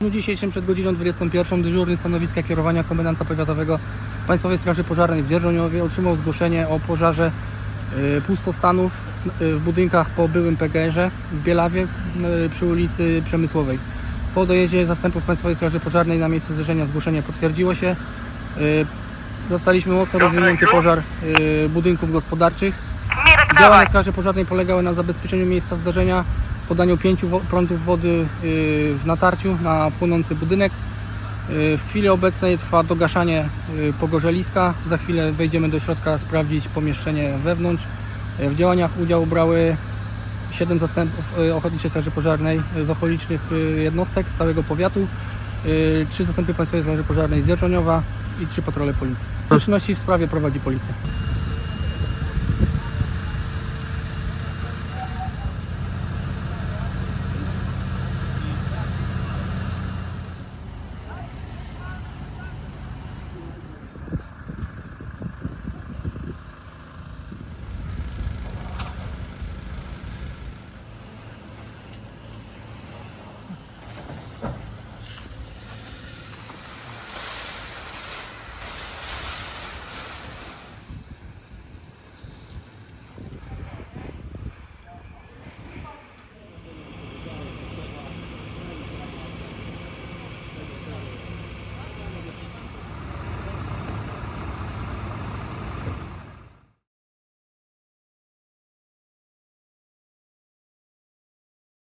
W dniu dzisiejszym przed godziną 21 dyżurny stanowiska kierowania komendanta powiatowego Państwowej Straży Pożarnej w Dzierżoniowie otrzymał zgłoszenie o pożarze y, pustostanów y, w budynkach po byłym PGR-ze w Bielawie y, przy ulicy Przemysłowej. Po dojeździe zastępów Państwowej Straży Pożarnej na miejsce zdarzenia zgłoszenie potwierdziło się. Zostaliśmy mocno rozwinięty pożar budynków gospodarczych. Działania. Straży Pożarnej polegały na zabezpieczeniu miejsca zdarzenia, podaniu pięciu prądów wody y, w natarciu na płonący budynek. Y, W chwili obecnej trwa dogaszanie y, pogorzeliska. Za chwilę wejdziemy do środka sprawdzić pomieszczenie wewnątrz. W działaniach udział brały 7 zastępów Ochotniczej Straży Pożarnej z okolicznych jednostek z całego powiatu, 3 zastępy Państwowej Straży Pożarnej z i 3 patrole policji. Czynności w sprawie prowadzi policja.